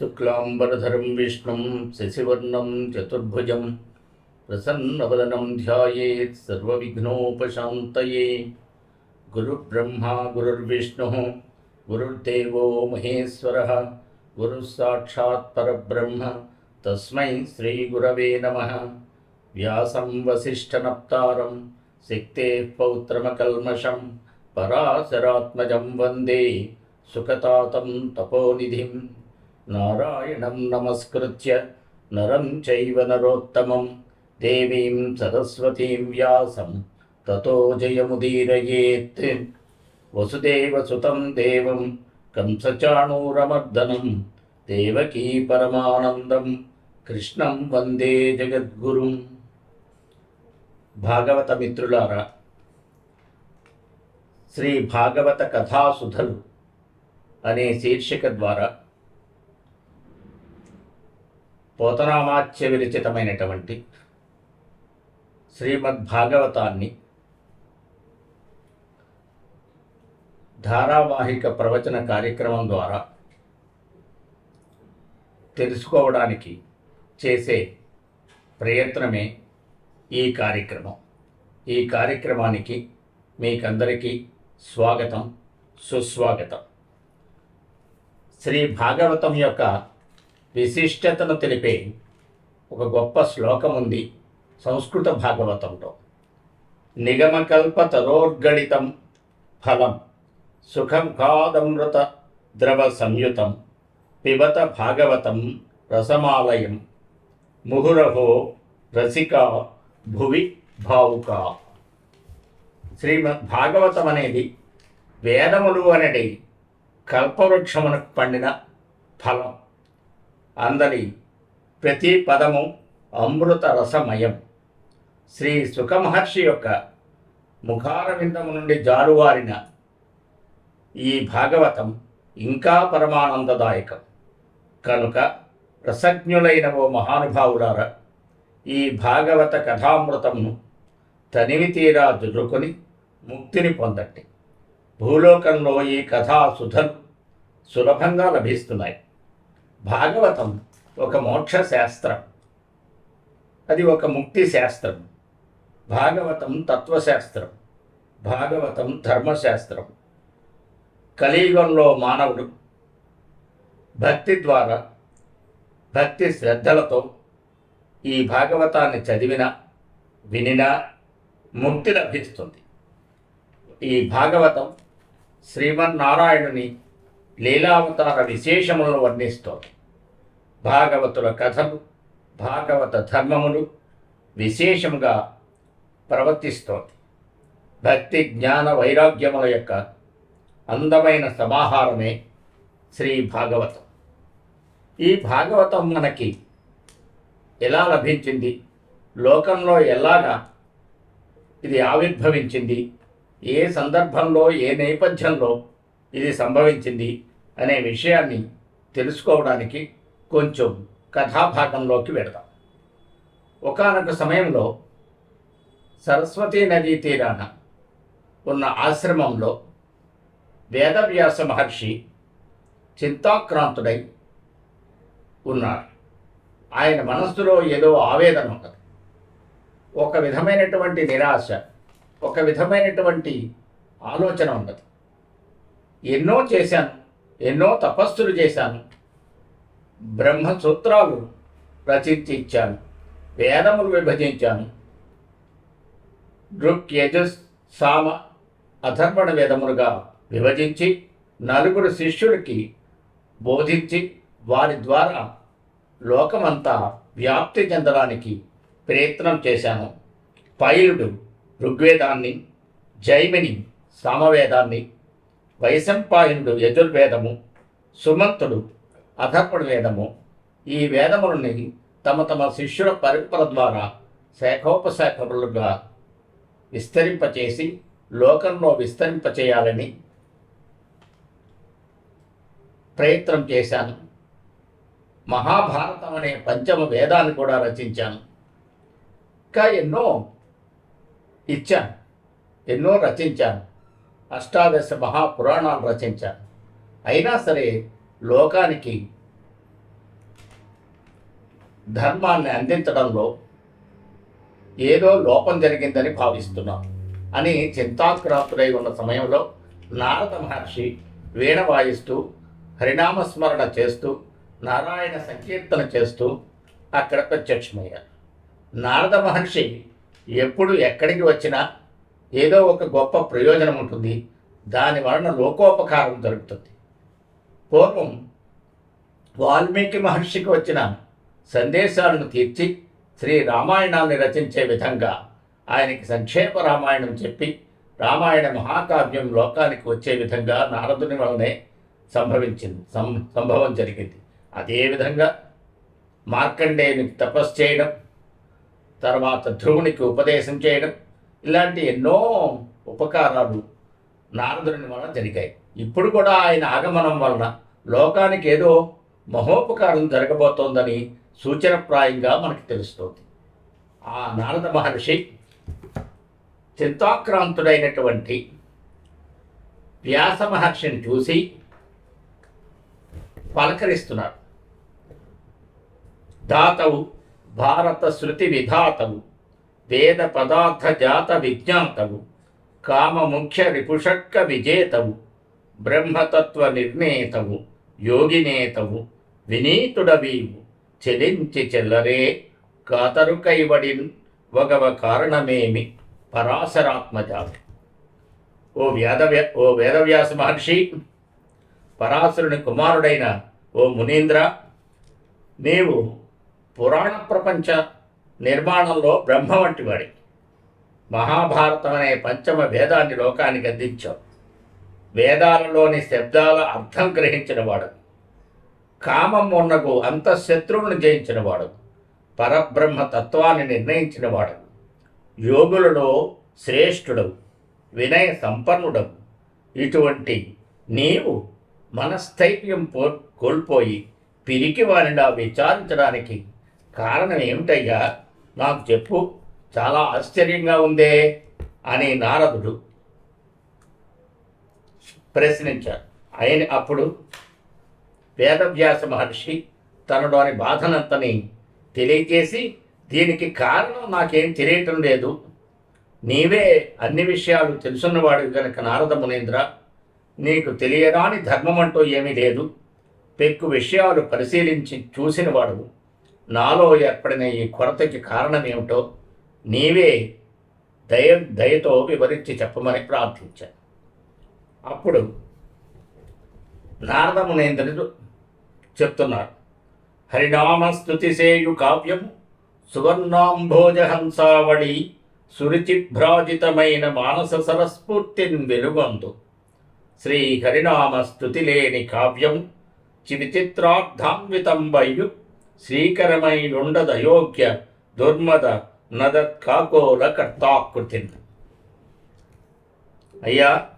శుక్లాంబరధరం విష్ణుం శశివర్ణం చతుర్భుజం ప్రసన్నవదనం ధ్యాయేత్ సర్వవిఘ్నోపశాంతయే. గురుబ్రహ్మా గురుర్విష్ణు గురుర్దేవో మహేశ్వర గురుసాక్షాత్ పరబ్రహ్మ తస్మై శ్రీగురవే నమ. వ్యాసం వసిష్ఠనప్తారం శక్తే పౌత్రమకల్మషం పరాశరాత్మజం వందే. సుఖతాతం తపోనిధిం. నారాయణం నమస్కృత్య నరం చైవ నరోత్తమం దేవీం సరస్వతీం వ్యాసం తతో జయముదీరయేత్ వసుదేవసుతం దేవం కంసచాణూరమర్దనం దేవకీ పరమానందం కృష్ణం వందే జగద్గురుం భాగవత మిత్రులారా శ్రీ భాగవత కథాసుధలు అనే శీర్షిక ద్వారా పోతనామాచ్య విరచితమైనటువంటి శ్రీమద్భాగవతాన్ని ధారావాహిక ప్రవచన కార్యక్రమం ద్వారా తెలుసుకోవడానికి చేసే ప్రయత్నమే ఈ కార్యక్రమం. ఈ కార్యక్రమానికి మీకందరికీ స్వాగతం సుస్వాగతం. శ్రీ భాగవతం యొక్క విశిష్టతను తెలిపే ఒక గొప్ప శ్లోకం ఉంది సంస్కృత భాగవతంలో. నిగమకల్ప తరోర్గళితం ఫలం సుఖం కాదమృత ద్రవ సంయుతం పిబత భాగవతం రసమాలయం ముహురహో రసిక భువి భావుక. శ్రీమద్ భాగవతం అనేది వేదములు అనేది కల్పవృక్షమునకు పండిన ఫలం. అందరి ప్రతి పదము అమృత రసమయం శ్రీ సుఖమహర్షి యొక్క ముఖారవిందము నుండి జారువారిన ఈ భాగవతం ఇంకా పరమానందదాయకం. కనుక రసజ్ఞులైన ఓ మహానుభావులారా ఈ భాగవత కథామృతంను తనివి తీరా దుర్రుకొని ముక్తిని పొందండి. భూలోకంలో ఈ కథా సుధలు సులభంగా లభిస్తున్నాయి. భాగవతం ఒక మోక్ష శాస్త్రం అది ఒక ముక్తి శాస్త్రం భాగవతం తత్వశాస్త్రం. భాగవతం ధర్మశాస్త్రం. కలియుగంలో మానవుడు భక్తి ద్వారా భక్తి శ్రద్ధలతో ఈ భాగవతాన్ని చదివిన వినినా ముక్తి లభిస్తుంది. ఈ భాగవతం శ్రీమన్నారాయణుని లీలావతార విశేషములను వర్ణిస్తోంది. భాగవతుల కథలు భాగవత ధర్మములు విశేషంగా ప్రవర్తిస్తోంది. భక్తి జ్ఞాన వైరాగ్యముల యొక్క అందమైన సమాహారమే శ్రీ భాగవతం. ఈ భాగవతం మనకి ఎలా లభించింది? లోకంలో ఎలాగా ఇది ఆవిర్భవించింది? ఏ సందర్భంలో ఏ నేపథ్యంలో ఇది సంభవించింది? అనే విషయాన్ని తెలుసుకోవడానికి కొంచెం కథాభాగంలోకి వెడదాం. ఒకానొక సమయంలో సరస్వతీ నదీ తీరాన ఉన్న ఆశ్రమంలో వేదవ్యాస మహర్షి చింతాక్రాంతుడై ఉన్నారు. ఆయన మనస్సులో ఏదో ఆవేదన ఉన్నది. ఒక విధమైనటువంటి నిరాశ ఒక విధమైనటువంటి ఆలోచన ఉన్నది. ఎన్నో చేశాను ఎన్నో తపస్సులు చేశాను బ్రహ్మసూత్రాలు రచించి ఇచ్చాను వేదములు విభజించాను. దృక్ యజస్ సామ అధర్వణ వేదములుగా విభజించి నలుగురు శిష్యుడికి బోధించి వారి ద్వారా లోకమంతా వ్యాప్తి చెందడానికి ప్రయత్నం చేశాను. పైలుడు ఋగ్వేదాన్ని జైమిని సామవేదాన్ని వైశంపాయనుడు యజుర్వేదము సుమంతుడు అధర్వణ వేదము ఈ వేదములని తమ తమ శిష్యుల పరంపర ద్వారా శాఖోపశాఖములుగా విస్తరింపచేసి లోకంలో విస్తరింపచేయాలని ప్రయత్నం చేశాను. మహాభారతం అనే పంచమ వేదాన్ని కూడా రచించాను. ఇంకా ఎన్నో ఇచ్చాను. ఎన్నో రచించాను. అష్టాదశ మహాపురాణాలు రచించాను. అయినా సరే లోకానికి ధర్మాన్ని అందించడంలో ఏదో లోపం జరిగిందని భావిస్తున్నాం అని చింతాక్రాంతుడై ఉన్న సమయంలో నారద మహర్షి వీణ వాయిస్తూ హరినామస్మరణ చేస్తూ నారాయణ సంకీర్తన చేస్తూ అక్కడ ప్రత్యక్షమయ్యారు. నారద మహర్షి ఎప్పుడు ఎక్కడికి వచ్చినా ఏదో ఒక గొప్ప ప్రయోజనం ఉంటుంది. దాని వలన లోకోపకారం జరుగుతుంది. పూర్వం వాల్మీకి మహర్షికి వచ్చిన సందేశాలను తీర్చి శ్రీ రామాయణాన్ని రచించే విధంగా ఆయనకి సంక్షేప రామాయణం చెప్పి రామాయణ మహాకావ్యం లోకానికి వచ్చే విధంగా నారదుని వలనే సంభవించింది సం సంభవం జరిగింది. అదేవిధంగా మార్కండేయునికి తపస్సు చేయడం తర్వాత ధ్రువునికి ఉపదేశం చేయడం ఇలాంటి ఎన్నో ఉపకారాలు నారదుని వలన జరిగాయి. ఇప్పుడు కూడా ఆయన ఆగమనం వలన లోకానికి ఏదో మహోపకారం జరగబోతోందని సూచనప్రాయంగా మనకి తెలుస్తోంది. ఆ నారద మహర్షి చింతాక్రాంతుడైనటువంటి వ్యాస మహర్షిని చూసి పలకరిస్తున్నారు. దాతవు భారత శృతి విధాతవు వేద పదార్థ జాత విజ్ఞాతవు కామ ముఖ్య రిపుషట్క విజేతవు బ్రహ్మతత్వ నిర్ణేతవు. యోగినేతవు వినీతుడవీవు. చెలించి చెల్లరే కాతరుకైవడిన్ వగవ కారణమేమి? పరాశరాత్మజాతి ఓ వేదవ్య ఓ వేదవ్యాస మహర్షి పరాశరుని కుమారుడైన ఓ మునీంద్ర నీవు పురాణ ప్రపంచ నిర్మాణంలో బ్రహ్మ వంటివాడి. మహాభారతం అనే పంచమ వేదాన్ని లోకానికి అందించావు. వేదాలలోని శబ్దాల అర్థం గ్రహించినవాడు. కామం ఉన్నకు అంతఃశత్రువును శత్రువును జయించినవాడు. పరబ్రహ్మ తత్వాన్ని నిర్ణయించినవాడు. యోగులలో శ్రేష్ఠుడు వినయ సంపన్నుడు. ఇటువంటి నీవు మనస్థైర్యం పో కోల్పోయి పిరికి వారిలా విచారించడానికి కారణం ఏమిటయ్యా? నాకు చెప్పు. చాలా ఆశ్చర్యంగా ఉందే అని నారదుడు ప్రశ్నించారు. ఆయన అప్పుడు వేదవ్యాస మహర్షి తనలోని బాధనంతని తెలియజేసి దీనికి కారణం నాకేం తెలియటం లేదు. నీవే అన్ని విషయాలు తెలుసున్నవాడు గనక నారద మునీంద్ర. నీకు తెలియరాని ధర్మం అంటూ ఏమీ లేదు. పెక్కు విషయాలు పరిశీలించి చూసినవాడు. నాలో ఏర్పడిన ఈ కొరతకి కారణం ఏమిటో నీవే దయ దయతో వివరించి చెప్పమని ప్రార్థించాను. అప్పుడు నారద మునేంద్రుడు చెప్తున్నారు హరినామస్తుతి సేయు కావ్యము సువర్ణాంభోజహంసావళి సురుచిభ్రాజితమైన మానస సరస్ఫూర్తిని వెలుగొందు. శ్రీ హరినామస్తుతి లేని కావ్యం చివిచిత్రార్థాన్వితంబయ్యు శ్రీకరమైనుండదయోగ్య దుర్మద నదత్ కాకోల కర్తాకృతిన్ అయ్యా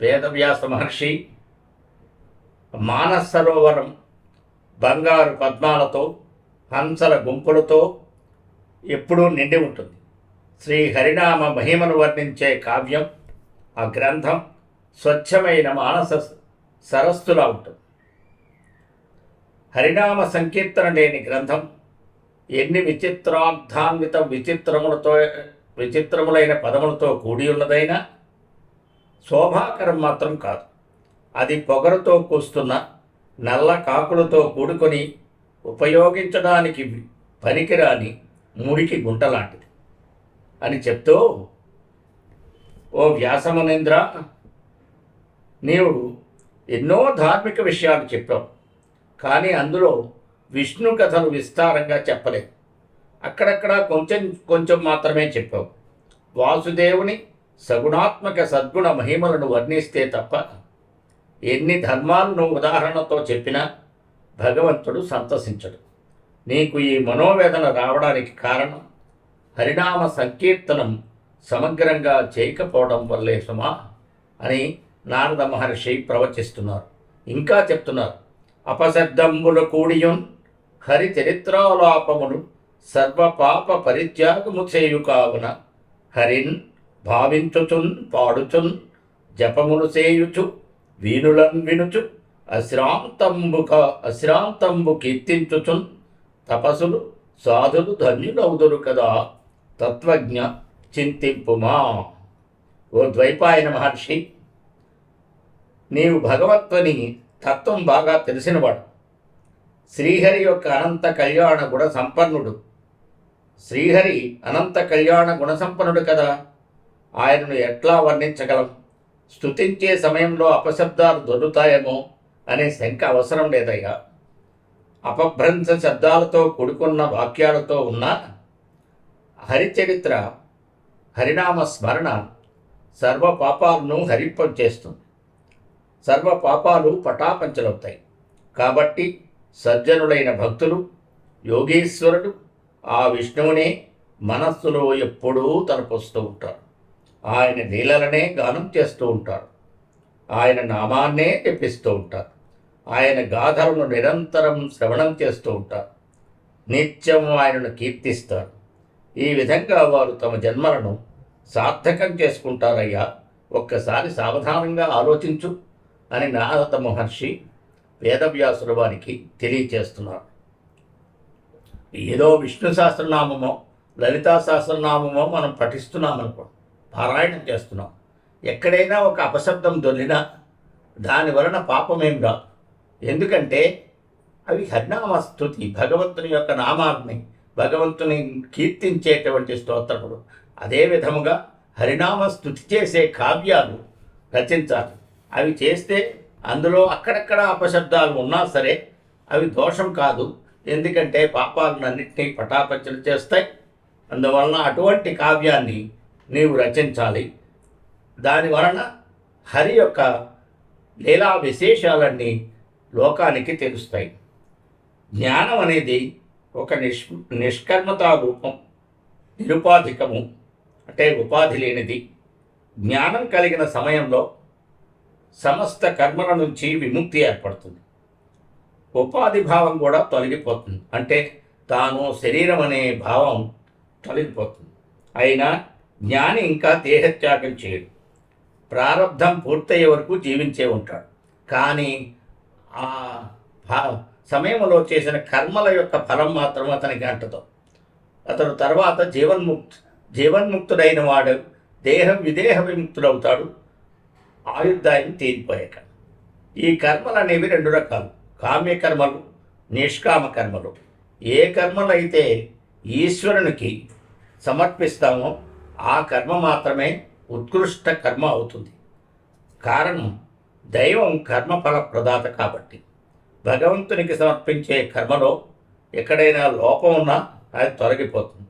వేదవ్యాస మహర్షి మానస సరోవరం బంగారు పద్మాలతో హంసల గుంపులతో ఎప్పుడూ నిండి ఉంటుంది. శ్రీ హరినామ మహిమను వర్ణించే కావ్యం ఆ గ్రంథం స్వచ్ఛమైన మానస సరస్సులా ఉంటుంది. హరినామ సంకీర్తన లేని గ్రంథం ఎన్ని విచిత్రార్థాన్విత విచిత్రములతో విచిత్రములైన పదములతో కూడి ఉన్నదైనా శోభాకరం మాత్రం కాదు. అది పొగరుతో కూస్తున్న నల్ల కాకులతో కూడుకొని ఉపయోగించడానికి పనికిరాని మురికి గుంట లాంటిది అని చెప్తూ ఓ వ్యాసమునేంద్ర నీవు ఎన్నో ధార్మిక విషయాలు చెప్పావు కానీ అందులో విష్ణు కథలు విస్తారంగా చెప్పలేదు. అక్కడక్కడ కొంచెం కొంచెం మాత్రమే చెప్పావు. వాసుదేవుని సగుణాత్మక సద్గుణ మహిమలను వర్ణిస్తే తప్ప ఎన్ని ధర్మాలను ఉదాహరణతో చెప్పినా భగవంతుడు సంతసించడు. నీకు ఈ మనోవేదన రావడానికి కారణం హరినామ సంకీర్తనం సమగ్రంగా చేయకపోవడం వల్లే సుమా అని నారద మహర్షి ప్రవచిస్తున్నారు. ఇంకా చెప్తున్నారు. అపశబ్దంబుల కూడియున్ హరి చరిత్రాలాపములు సర్వపాప పరిత్యాగము చేయు కావున హరిన్ భావించుచున్ పాడుచున్ జపములు చేయుచు వీనులన్ వినుచు అశ్రాంతంబుక అశ్రాంతంబు కీర్తించుచున్ తపసులు సాధులు ధన్యులవుదురు కదా తత్వజ్ఞ చింతింపుమా? ఓ ద్వైపాయన మహర్షి నీవు భగవత్వని తత్వం బాగా తెలిసినవాడు. శ్రీహరి యొక్క అనంత కళ్యాణ గుణ సంపన్నుడు. శ్రీహరి అనంత కళ్యాణ గుణ సంపన్నుడు కదా. ఆయనను ఎట్లా వర్ణించగలం? స్తుతించే సమయంలో అపశబ్దాలు దొరుకుతాయేమో అనే శంక అవసరం లేదయ్యా. అపభ్రంశ శబ్దాలతో కూడుకున్న వాక్యాలతో ఉన్న హరిచరిత్ర హరినామ స్మరణ సర్వ పాపాలను హరింపచేస్తుంది సర్వ పాపాలు పటాపంచలవుతాయి. కాబట్టి సజ్జనులైన భక్తులు యోగేశ్వరుడు ఆ విష్ణువునే మనస్సులో ఎప్పుడూ తలపొస్తూ ఉంటారు. ఆయన లీలలనే గానం చేస్తూ ఉంటారు ఆయన నామాన్నే తెప్పిస్తూ ఉంటారు ఆయన గాథలను నిరంతరం శ్రవణం చేస్తూ ఉంటారు నిత్యం ఆయనను కీర్తిస్తారు ఈ విధంగా వారు తమ జన్మలను సార్థకం చేసుకుంటారయ్యా ఒక్కసారి సావధానంగా ఆలోచించు అని నారద మహర్షి వేదవ్యాసుల వారికి తెలియచేస్తున్నారు. ఏదో విష్ణు సహస్రనామమో లలితా సహస్రనామమో మనం పఠిస్తున్నాం పారాయణం చేస్తున్నాం. ఎక్కడైనా ఒక అపశబ్దం దొరికినా దాని వలన పాపమేం రాదు. ఎందుకంటే అవి హరినామ స్థుతి భగవంతుని యొక్క నామాన్ని భగవంతుని కీర్తించేటువంటి స్తోత్రములు. అదే విధముగా హరినామ స్థుతి చేసే కావ్యాలు రచించాలి. అవి చేస్తే అందులో అక్కడక్కడ అపశబ్దాలు ఉన్నా సరే అవి దోషం కాదు. ఎందుకంటే పాపాలన్నింటినీ పటాపంచలు చేస్తాయి. అందువలన అటువంటి కావ్యాన్ని నీవు రచించాలి. దాని వలన హరి యొక్క లీలా విశేషాలన్నీ లోకానికి తెలుస్తాయి. జ్ఞానం అనేది ఒక నిష్ నిష్కర్మతా రూపం నిరుపాధికము అంటే ఉపాధి లేనిది. జ్ఞానం కలిగిన సమయంలో సమస్త కర్మల నుంచి విముక్తి ఏర్పడుతుంది. ఉపాధి భావం కూడా తొలగిపోతుంది. అంటే తాను శరీరం అనే భావం తొలగిపోతుంది. అయినా జ్ఞాని ఇంకా దేహత్యాగం చేయడు. ప్రారంధం పూర్తయ్యే వరకు జీవించే ఉంటాడు. కానీ ఆ సమయంలో చేసిన కర్మల యొక్క ఫలం మాత్రం అతనికి అంటదు. అతను తర్వాత జీవన్ముక్తు జీవన్ముక్తుడైన వాడు దేహం విదేహ విముక్తుడవుతాడు ఆయుర్దాయం తీరిపోయాక. ఈ కర్మలు అనేవి రెండు రకాలు. కామ్య కర్మలు నిష్కామ కర్మలు ఏ కర్మలు అయితే ఈశ్వరునికి సమర్పిస్తామో ఆ కర్మ మాత్రమే ఉత్కృష్ట కర్మ అవుతుంది. కారణం దైవం కర్మఫల ప్రదాత కాబట్టి. భగవంతునికి సమర్పించే కర్మలో ఎక్కడైనా లోపం ఉన్నా అది తొలగిపోతుంది.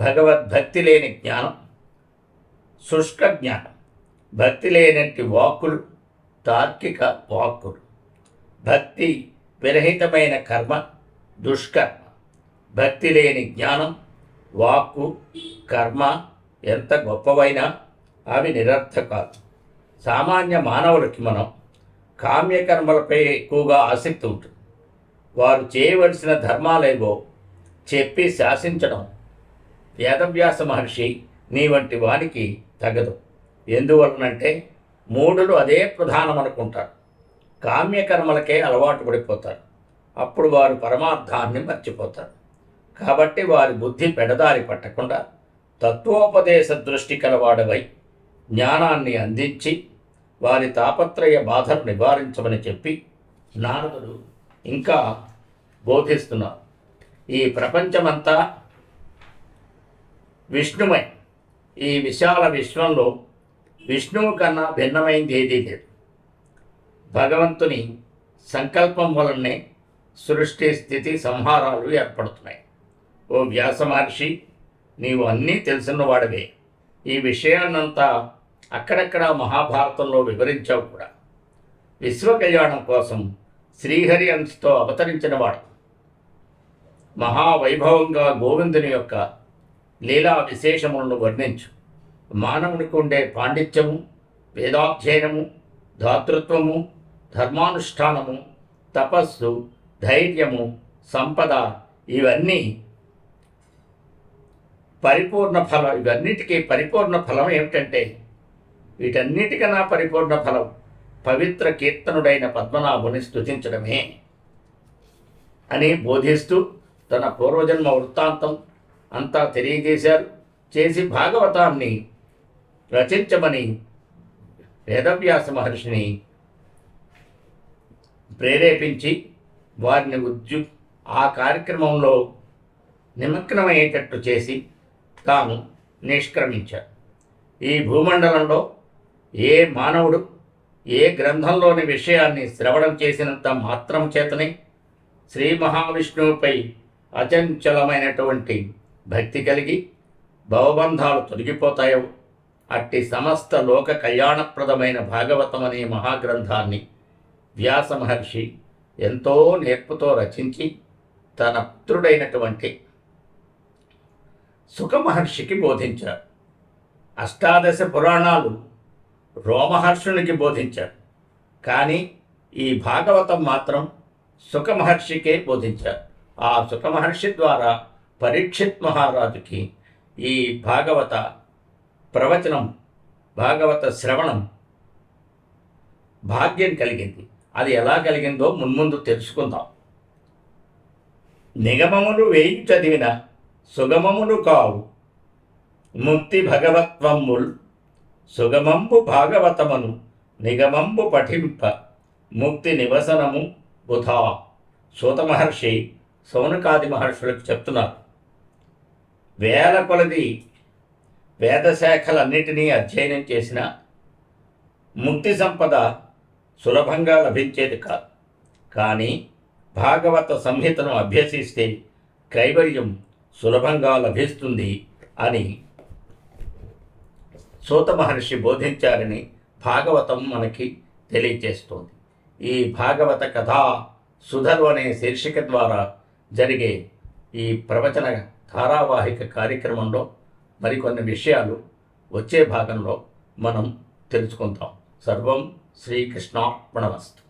భగవద్భక్తి లేని జ్ఞానం శుష్క జ్ఞానం భక్తి లేనట్టి వాక్కులు తార్కిక వాక్కులు. భక్తి విరహితమైన కర్మ దుష్కర్మ. భక్తి లేని జ్ఞానం వాక్కు కర్మ ఎంత గొప్పవైనా అవి నిరర్థకాలు. సామాన్య మానవులకి మనం కామ్యకర్మలపై ఎక్కువగా ఆసక్తి ఉంటుంది. వారు చేయవలసిన ధర్మాలేవో చెప్పి శాసించడం వేదవ్యాస మహర్షి నీ వంటి వానికి తగదు. ఎందువలనంటే మూడులు అదే ప్రధానం అనుకుంటారు. కామ్యకర్మలకే అలవాటు పడిపోతారు. అప్పుడు వారు పరమార్థాన్ని మర్చిపోతారు. కాబట్టి వారి బుద్ధి పెడదారి పట్టకుండా తత్వోపదేశ దృష్టి కలవాడవై జ్ఞానాన్ని అందించి వారి తాపత్రయ బాధను నివారించమని చెప్పి నారదుడు ఇంకా బోధిస్తున్నారు. ఈ ప్రపంచమంతా విష్ణుమై. ఈ విశాల విశ్వంలో విష్ణువు కన్నా భిన్నమైంది ఏదీ లేదు. భగవంతుని సంకల్పం వలనే సృష్టి స్థితి సంహారాలు ఏర్పడుతున్నాయి. ఓ వ్యాస మహర్షి నీవు అన్నీ తెలిసినవాడవే. ఈ విషయాన్నంతా అక్కడక్కడ మహాభారతంలో వివరించావు కూడా. విశ్వ కళ్యాణం కోసం శ్రీహరి అంశతో అవతరించినవాడు మహావైభవంగా గోవిందుని యొక్క లీలా విశేషములను వర్ణించు. మానవునికి ఉండే పాండిత్యము వేదాధ్యయనము దాతృత్వము ధర్మానుష్ఠానము తపస్సు ధైర్యము సంపద ఇవన్నీ పరిపూర్ణ ఫలం ఇవన్నిటికీ పరిపూర్ణ ఫలం ఏమిటంటే వీటన్నిటికన్నా పరిపూర్ణ ఫలం పవిత్ర కీర్తనుడైన పద్మనాభుని స్తుతించడమే అని బోధిస్తూ తన పూర్వజన్మ వృత్తాంతం అంతా తెలియజేశారు. చేసి భాగవతాన్ని రచించమని వేదవ్యాస మహర్షిని ప్రేరేపించి వారిని ఉద్యు ఆ కార్యక్రమంలో నిమగ్నమయ్యేటట్టు చేసి తాము నిష్క్రమించారు ఈ భూమండలంలో ఏ మానవుడు ఏ గ్రంథంలోని విషయాన్ని శ్రవణం చేసినంత మాత్రం చేతనే శ్రీ మహావిష్ణువుపై అచంచలమైనటువంటి భక్తి కలిగి భవబంధాలు తొలగిపోతాయో అట్టి సమస్త లోక కళ్యాణప్రదమైన భాగవతం అనే మహాగ్రంథాన్ని వ్యాస మహర్షి ఎంతో నేర్పుతో రచించి తన పుత్రుడైనటువంటి సుఖమహర్షికి బోధించారు. అష్టాదశ పురాణాలు రోమహర్షునికి బోధించారు. కానీ ఈ భాగవతం మాత్రం సుఖమహర్షికే బోధించారు. ఆ సుఖమహర్షి ద్వారా పరీక్షిత్ మహారాజుకి ఈ భాగవత ప్రవచనం భాగవత శ్రవణం భాగ్యం కలిగింది. అది ఎలా కలిగిందో మున్ముందు తెలుసుకుందాం. నిగమములు వేయి చదివిన సుగమములు కావు. ముక్తి భగవత్వముల్ సుగమంబు భాగవతమను నిగమంబు పఠింప. ముక్తి నివసనము బుధా. సూత మహర్షి సౌనకాది మహర్షులకు చెప్తున్నారు. వేల కొలది వేదశాఖలన్నిటినీ అధ్యయనం చేసిన ముక్తి సంపద సులభంగా లభించేది కాదు. కానీ భాగవత సంహితను అభ్యసిస్తే కైవల్యం సులభంగా లభిస్తుంది అని సూత మహర్షి బోధించారని భాగవతం మనకి తెలియచేస్తోంది. ఈ భాగవత కథ సుధలు అనే శీర్షిక ద్వారా జరిగే ఈ ప్రవచన ధారావాహిక కార్యక్రమంలో మరికొన్ని విషయాలు వచ్చే భాగంలో మనం తెలుసుకుందాం. సర్వం శ్రీకృష్ణార్పణమస్తు.